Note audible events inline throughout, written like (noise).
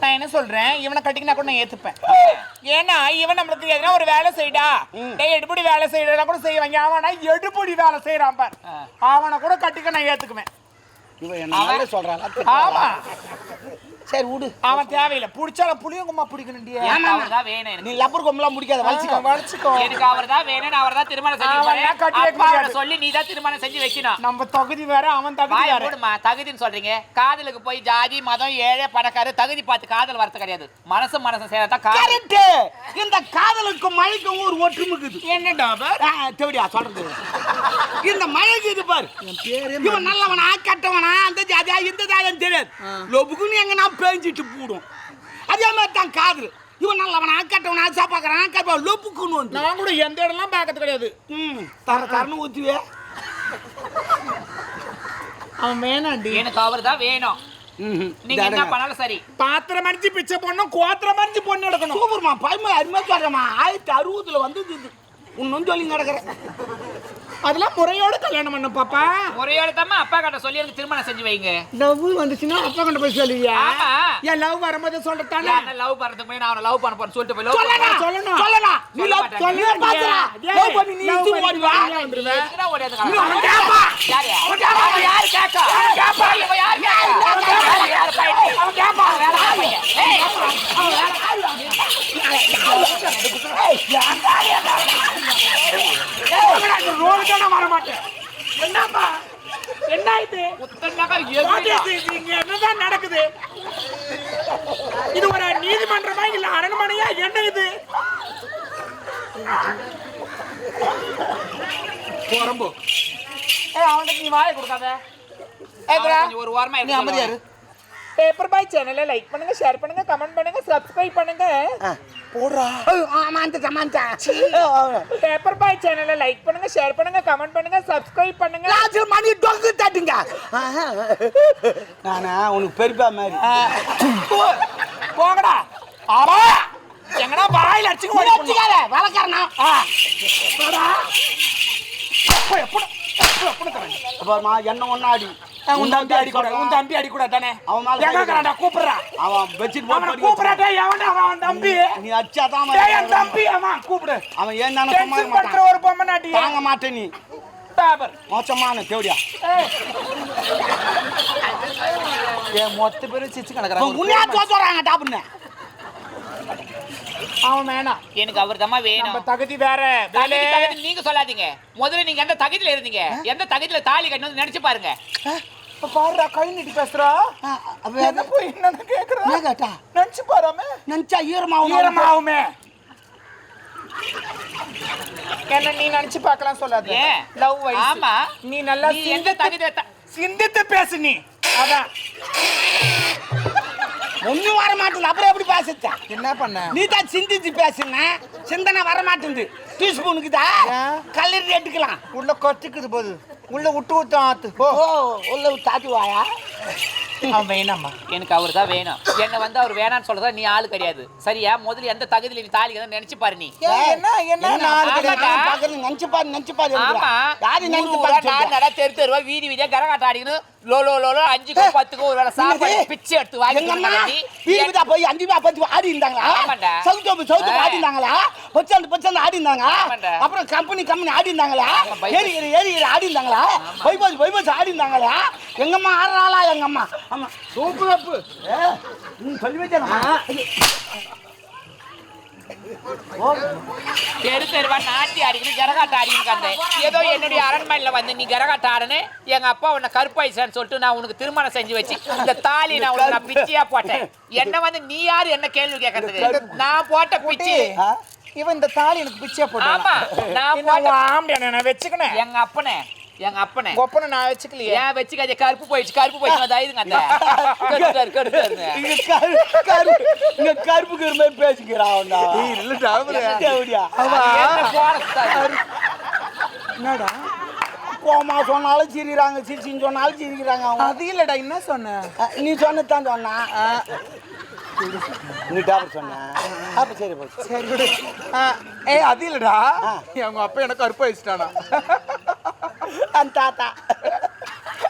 நான் என்ன சொல்றேன்? இவனை கட்டிக்கினா கூட நான் ஏத்துப்பேன். ஏன்னா இவன் நம்மளுக்கு எதனா ஒரு வேலை செய்டா. டேய் எடுபடி வேலை செய்யறதா கூட செய்வாங்க. அவனா எடுபடி வேலை செய்யறான் பார். அவனை கூட கட்டிக்க நான் ஏத்துக்குவேன். இவன் என்ன சொல்றான். ஆமா. சரி விடு. அவன் தேவையில்லை. புடிச்சாலும் புளியங்குமா அவர்தான் வேணும். நீ லப்பர் கொம்பெல்லாம் முடிக்காத வலிச்சுக்கோ. வலிச்சுக்கோ. எனக்கு அவர்தான் வேணும் நான் அவர்தான் திருமணம் செஞ்சு கட்டி வைக்க அவரை. சொல்லி நீ தான் திருமணம் செஞ்சு வைக்கணும். நம்ம தகுதி வேற அவன் தகுதி வேற. தகுதின்னு சொல்றீங்க. காதலுக்கு போய் ஜாதி மதம் ஏழை பணக்காரு தகுதி பார்த்து காதல் வரது கிடையாது. மனசு மனசு சேரத்தான் காதல். கரெக்ட் இந்த காதலுக்கும் மழைக்கும் ஒரு ஒற்றுமைக்குது. என்னடா அவர் தேவடியா சொல்றது. இந்த மழைக்கு இது பாரு. இவன் நல்லவனா கெட்டவனா அந்த ஜாதியா இந்த ஜாதியான்னு தெரியாது. லொபுக்குன்னு எங்க நான் பேஞ்சிட்டு போடும். அதே மாதிரி தான் காதல். இவன் நல்லவனா கெட்டவனா சாப்பாக்குறான் கப்பா லொபுக்குன்னு வந்து. நான் கூட எந்த இடம்லாம் பார்க்கறது கிடையாது. ம். தர தரன்னு ஊத்துவே. அவன் வேணாண்டி. எனக்கு அவர்தான் வேணும். நீங்க என்ன பண்ணாலும் சரி. பாத்திரம் அடிச்சு பிச்சை பொண்ணும் கோத்திரம் அடிச்சு பொண்ணு எடுக்கணும். சூப்பர்மா பயமா அருமையா சொல்றேம்மா ஆயிரத்தி அறுபதுல வந்து இன்னும் சொல்லி கிடக்குறேன் அதெல்லாம் முறையோட கல்யாணம் பண்ண பாப்பா முறையோட தான் அப்பா கிட்ட சொல்லி எனக்கு திருமணம் செஞ்சு வைங்க லவ் வந்துச்சுன்னா அப்பா கொண்டு போய் சொல்லுவியா. என் லவ் வரும்போது சொல்றதானே love பண்றதுக்கு முன்னாடி நான் அவனை love பண்ண போறேன்னு சொல்லிட்டு போய் சொல்லடா பண்ண- சொல்லணும். சொல்லடா நீ சொல்ல love மாட்டாங்க. சொல்லு பாத்துடா டேய், love பண்ணி நீ பண்ணி ஓடி வா வந்துருவ. கிடக்குற? கேப்பா. யாரு? அவன் யாரு கேக்கா? கேப்பா, இவன் யாரு யாரு? யாரு பையன்? அவன் கேப்பா, ஆள் பையன். ஏய், அவன் வேலை ஆள் ரோலுக்கே நான் வர மாட்டேன் என்னப்பா இங்க என்னதான் நடக்குது? இது ஒரு நீதிமன்றமா இல்ல அரண்மனையா என்ன இது? போறம்போ ஏய், அவனுக்கு நீ வாயை கொடுக்காத. ஒரு வாரமா நீ இருக்க அமைதியா இரு. சொல்லுவான். பேப்பர் பாய் சேனலை லைக் பண்ணுங்க ஷேர் பண்ணுங்க கமெண்ட் பண்ணுங்க சப்ஸ்கிரைப் பண்ணுங்க. போடுறா. ஆமா அந்த சமாந்தா பேப்பர் பாய் சேனலை லைக் பண்ணுங்க ஷேர் பண்ணுங்க கமெண்ட் பண்ணுங்க சப்ஸ்கிரைப் பண்ணுங்க. லாஸ்ட் மணி டொங்கு தட்டுங்க. நானா உனக்கு பெரியப்பா மாதிரி. போங்கடா. ஆமா எங்கடா வாயில அடிச்சுக்க வளக்காரனா என்ன ஒன்னாடி உன் தம்பி அடி கூட உன் தம்பி அடி கூட தானே? அவன் மேல அவன் அவனை போட்டு கூப்பிடுறாடா எவன்டா அவன் தம்பி? நீ டேய் என் தம்பி அவன் கூப்பிடு. அவன் ஏன் தானே சும்மா மாட்டான் ஒரு பொம்மை நாட்டி தாங்க நீ. பேப்பர். மோசமான தேவடியா. ஏன் மொத்த பேரும் சிச்சு உன்னையா தோத்துறாங்க அவன் வேணாம். எனக்கு அவர் நம்ம வேணும் தகுதி வேற. வேலை. தகுதி, தகுதி நீங்க சொல்லாதீங்க. முதல்ல நீங்க எந்த தகுதியில இருந்தீங்க? எந்த தகுதியில தாலி கட்டணும் நினைச்சு பாருங்க. பாருடா கை நீட்டி பேசுறா. என்ன போய் என்னன்னு கேக்குறா? கேட்டா நினைச்சு பாராம. நினைச்சா ஈரமாவும் ஈரமாவுமே. என்ன நீ நினைச்சு பார்க்கலாம் சொல்லாத? லவ் ஆமா. நீ நல்லா எந்த சிந்தித்து- தகுதியில த- சிந்தித்து பேசு நீ. அதான். ஒண்ணும் வர மாட்டேங்குது அப்புறம் எப்படி பேசுச்சா என்ன பண்ண? நீ தான் சிந்திச்சு பேசுன சிந்தனை வர மாட்டேங்குது டீஸ்பூனுக்குதா ஏன்? கல்லறி எடுக்கலாம் உள்ள கொத்துக்குது போது. உள்ள விட்டு விட்டு ஆத்து. ஓ உள்ள தாத்து வாயா? அவன் வேணாம்மா. எனக்கு அவர் தான் வேணும். என்ன வந்து அவர் வேணாம்னு சொல்றதா நீ ஆளு கிடையாது. சரியா? முதல்ல எந்த தகுதியில நீ தாலி கட்டணும் நினைச்சு பாரு நீ. என்ன நினைச்சு பாரு நினைச்சு பாரு ஆமா. யாரு நினைச்சு நாடு தெரு தெருவா வீதி வீதியா கரகாட்டம் ஆடிக்கணும் லோ லோ லோ லோ அஞ்சுக்கும் பத்துக்கும் ஒரு வேளை சாப்பாடு? பிச்சை எடுத்து வாங்கி போய் அஞ்சு ரூபா பத்து ஆடி இருந்தாங்களா ஆமாண்டா. சவுத்து சவுத்து ஆ. ஆடி இருந்தாங்களா பச்சாந்து பச்சாந்து ஆடி இருந்தாங்களா ஆமாண்டா. அப்புறம் கம்பெனி கம்பெனி ஆடி இருந்தாங்களா. ஏறி ஏறி ஏறி ஏறி ஆடி இருந்தாங்களா பைபஸ் பைபஸ் ஆடி இருந்தாங்களா எங்கம்மா ஆடுறாளா எங்க அம்மா ஆமா சூப்பு. கப்பு நீ சொல்லி வச்சா தெரு தெருவா நாட்டி ஆடிக்கணும் கரகாட்டம் ஆடிக்கணும் ஏதோ என்னுடைய அரண்மனையில வந்து நீ கரகாட்டம் ஆடுன்னு எங்க அப்பா உன்னை கருப்பாயிச்சான்னு சொல்லிட்டு நான் உனக்கு திருமணம் செஞ்சு வச்சு இந்த தாலி நான் உனக்கு நான் பிச்சையா போட்டேன். என்ன வந்து நீ யாரு? என்ன கேள்வி கேட்கறதுக்கு நான் போட்ட பிச்சை. இவன் இந்த தாலி எனக்கு பிச்சை போட்டு ஆமா நான் போட்ட ஆம்படியா நான் வச்சுக்கினேன். எங்க அப்பனே எங்க அப்பனே. கொப்பனை நான் வச்சுக்கலையே. ஏன் வச்சுக்காதே? கருப்பு போயிடுச்சு கருப்பு போயிடுச்சு. நான் தைதுங்க அந்த (laughs) கருத்தாரு கருத்தாருங்க இங்க கரு கருப்பு இங்க கருப்புக்கு இருந்த பேசிக்கிறான் அவன்டா. இல்லடா தேவடியா என்ன போறது என்னடா? கோமா சொன்னாலும் சிரிக்கிறாங்க சிரிச்சின்னு சொன்னாலும் சிரிக்கிறாங்க அவங்க அது இல்லடா என்ன சொன்ன? நீ சொன்னதான் சொன்னா. நீ டாக்டர் சொன்ன. அப்ப சரி போச்சு. சரி. ஏய் அது இல்லடா. அவங்க அப்பா எனக்கு கருப்பு வச்சுட்டானா. அந்த தாத்தா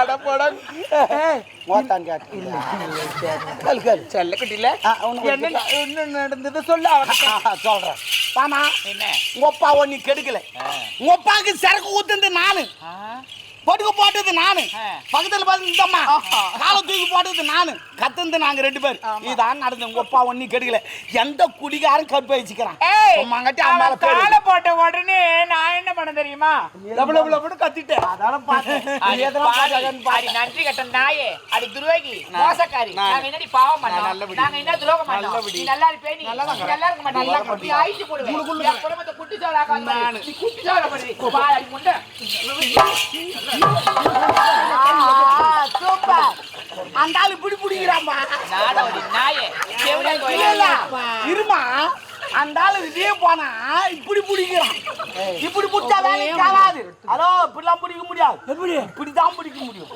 அட போடா ஓத்தான் கேட்டு உனக்கு என்ன என்ன நடந்தது? சொல்லு சொல்றேன். பாமா என்ன? உங்க அப்பா ஒண்ணு கெடுக்கல. உங்க அப்பாவுக்கு சரக்கு ஊத்துனது நானு? படுக்க போட்டது நானு. பக்கத்துல இந்தம்மா. காலை தூக்கி போட்டது நானு. கத்துந்து நாங்க ரெண்டு பேர். இதான் நடந்தது. உங்க அப்பா ஒண்ணு கெடுக்கல எந்த குடிகாரன் கற்பை வச்சுக்கிறான் பேரு காலை போட்ட உடனே நான் என்ன பண்ண தெரியுமா? லபு லபு லபுன்னு கத்திட்டேன். அதான (laughs) பார்த்தேன். நன்றி கட்ட நாயே. அடி நான் மோசக்காரி. நாங்க என்னடி பாவம் பண்ணோம். நாங்க என்ன துரோகம் பண்ணோம். நீ நல்லா இருப்பே நீ. நல்லா இருக்க மாட்டே நல்லா நீ ஆயிட்டு போடுவே குளு என் குடும்பத்தை குட்டி சோறாக்காத மாதிரி. நானு. நீ குட்டி சோறா படுறி பா அடி முண்டை சூப்பர். அந்த ஆளு இப்படி பிடிக்கிறாம்மா நாடோடி நாயே. இருமா. அந்த ஆளு இதே போனா இப்படி பிடிக்கிறான். இப்படி பிடிச்சா வேலைக்கு ஆகாது. அதோ இப்படிலாம் பிடிக்க முடியாது. எப்படி? இப்படிதான் பிடிக்க முடியும்.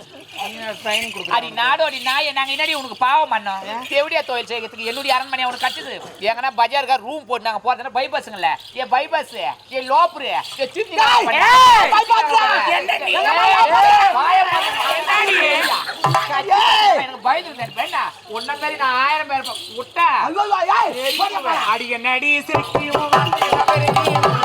அடி நாடோடி நாயே நாங்க என்னடி உனக்கு பாவம் பண்ணோம்? செவிடியா தொழில் செய்யறதுக்கு? என்னுடைய அரண்மனை உனக்கு கட்டுது. எங்கன்னா பஜாருக்கா ரூம் போட்டு நாங்க போறதுனா பை பஸ்ஸுங்கல்ல ஏ பை பஸ் ஏ லோப்ரு ஏ சித்தி பயந்து உன்ன மாதிரி நான் ஆயிரம் பேர் இருப்பேன். விட்டா. அடிய நடி சிரிக்கும் அடி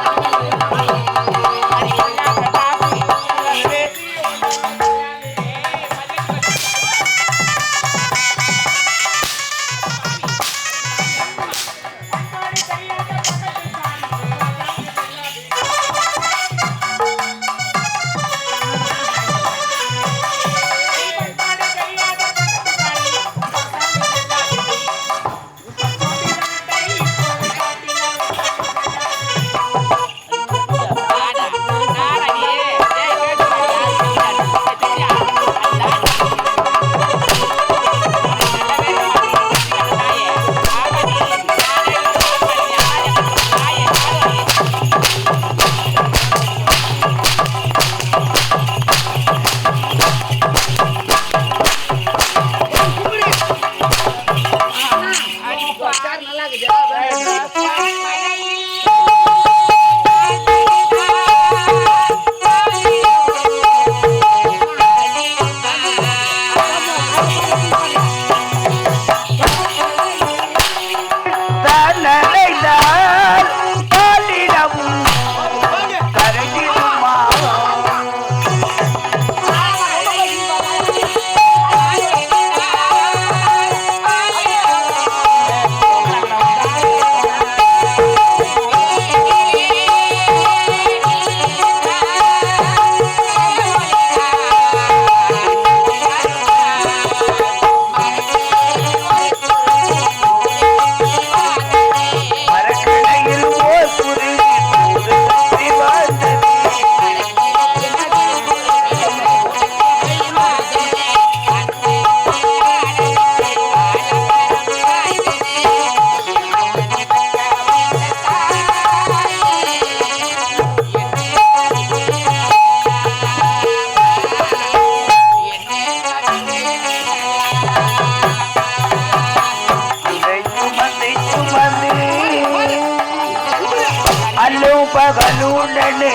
பாலு பகலுடனே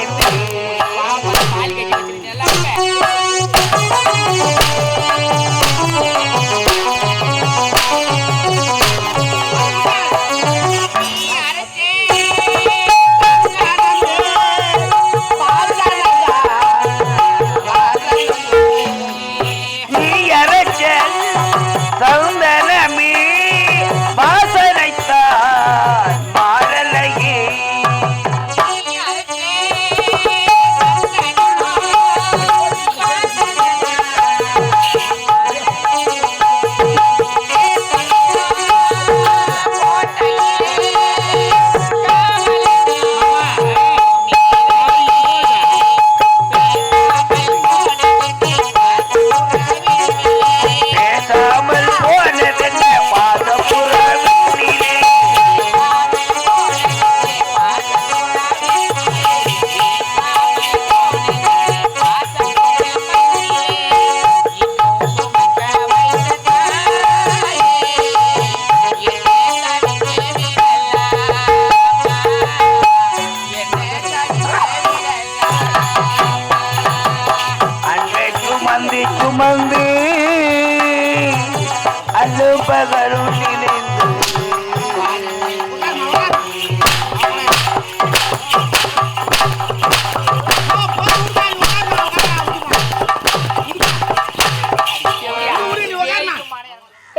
சுமந்து அல்லு